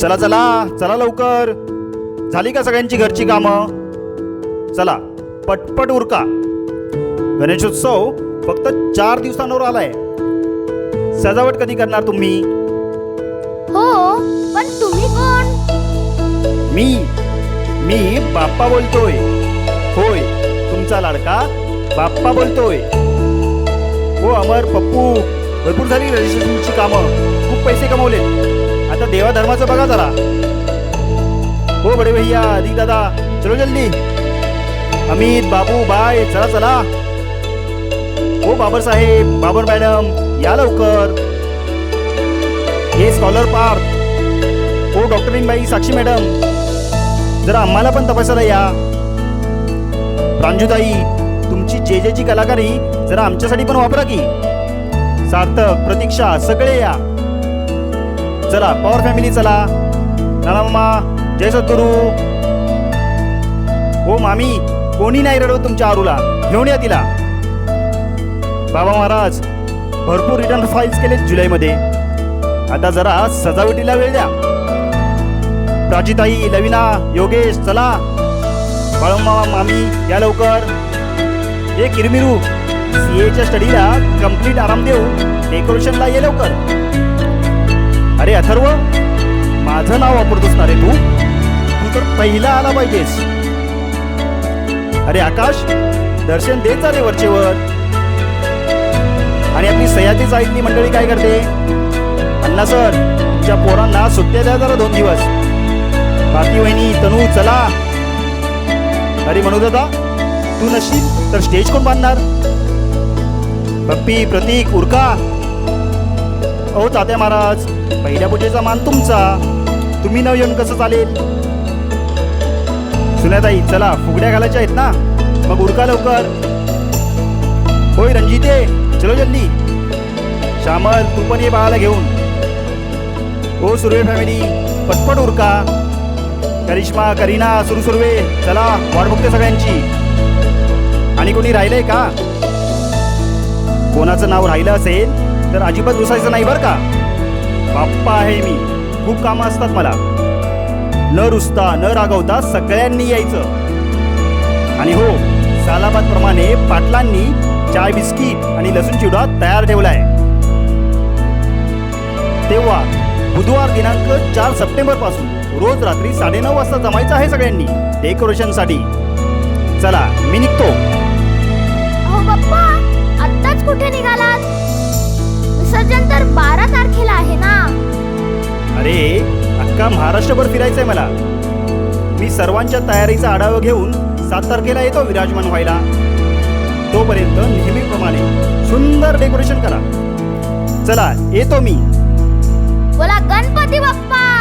चला चला चला लवकर. झाली का सगळ्यांची घरची कामं? चला पटपट उरका. गणेशोत्सव फक्त चार दिवसांवर आलाय. सजावट कधी करणार तुम्ही? हो पण तुम्ही कोण? मी मी बाप्पा बोलतोय. होय तुमचा लाडका बाप्पा बोलतोय. हो अमर पप्पू भरपूर झाली रजिस्ट्रेशनची कामं. खूप पैसे कमवले आता देवा धर्माचं बघा जरा. हो बडे भैया अधिक दादा चलो जल्दी. अमित बाबू बाय चला चला. हो बाबर साहेब बाबर मॅडम या लवकर. हे स्कॉलर पार्क हो डॉक्टरीन बाई साक्षी मॅडम. जरा आम्हाला पण तपासायला या. प्रांजुताई तुमची जे जेची कलाकारी जरा आमच्यासाठी पण वापरा की. सार्थक प्रतीक्षा सगळे या. चला पॉवर फॅमिली चला. नाना मामा जय सद्गुरू. हो मामी कोणी नाही रडवत तुमच्या आरूला? घेऊन या तिला. बाबा महाराज भरपूर रिटर्न फाईल्स केलेत जुलैमध्ये. आता जरा सजावटीला वेळ द्या. प्राचीताई लविना योगेश चला. बाळम्मा मामी या लवकर. हे किरमिरू सीएच्या स्टडीला कंप्लीट आराम देऊ. डेकोरेशनला ये लवकर. अरे अथर्व माझं नाव वापरतोस ना रे तू? तू तर पहिला आला पाहिजेस. अरे आकाश दर्शन देत जा रे वरचेवर. आणि आपली सह्याद्री साहित्य मंडळी काय करते? अण्णा सर तुमच्या पोरांना सुट्ट्या द्या जरा दोन दिवस. बाकी वहिनी तनू चला. अरे म्हणू दादा तू नसशील तर स्टेज कोण बांधणार? पप्पी प्रतीक उरका. अहो चात्या महाराज. पहिल्या पूजेचा मान तुमचा. तुम्ही न येऊन कसं चालेल? सुन्याताई चला फुगड्या घालायच्या आहेत ना? मग उरका लवकर. होय रणजिते चलो जल्दी. श्यामल तू पण ये बाळाला घेऊन. हो सुर्वे फॅमिली पटपट उरका करिश्मा करीना सुरू सुर्वे चला वाट बघते सगळ्यांची. आणि कोणी राहिलंय का? कोणाचं नाव राहिलं असेल? तर अजिबात रुसायचं नाही बरं का? बाप्पा आहे मी. खूप कामं असतात मला. न रुसता न रागवता सगळ्यांनी यायचं. आणि हो सालाबाद प्रमाणे पाटलांनी चाय बिस्किट आणि लसूण चिवडा तयार ठेवलाय. तेव्हा बुधवार दिनांक चार सप्टेंबरपासून रोज रात्री साडेनऊ वाजता जमायचं आहे सगळ्यांनी डेकोरेशनसाठी चला मी निघतो. अहो बाप्पा आत्ताच कुठे निघालात? अख्खा महाराष्ट्रभर फिरायचंय मला? मी सर्वांच्या तयारीचा आढावा घेऊन सात तारखेला येतो विराजमान व्हायला. तोपर्यंत नेहमीप्रमाणे सुंदर डेकोरेशन करा. चला येतो मी. बोला गणपती बाप्पा!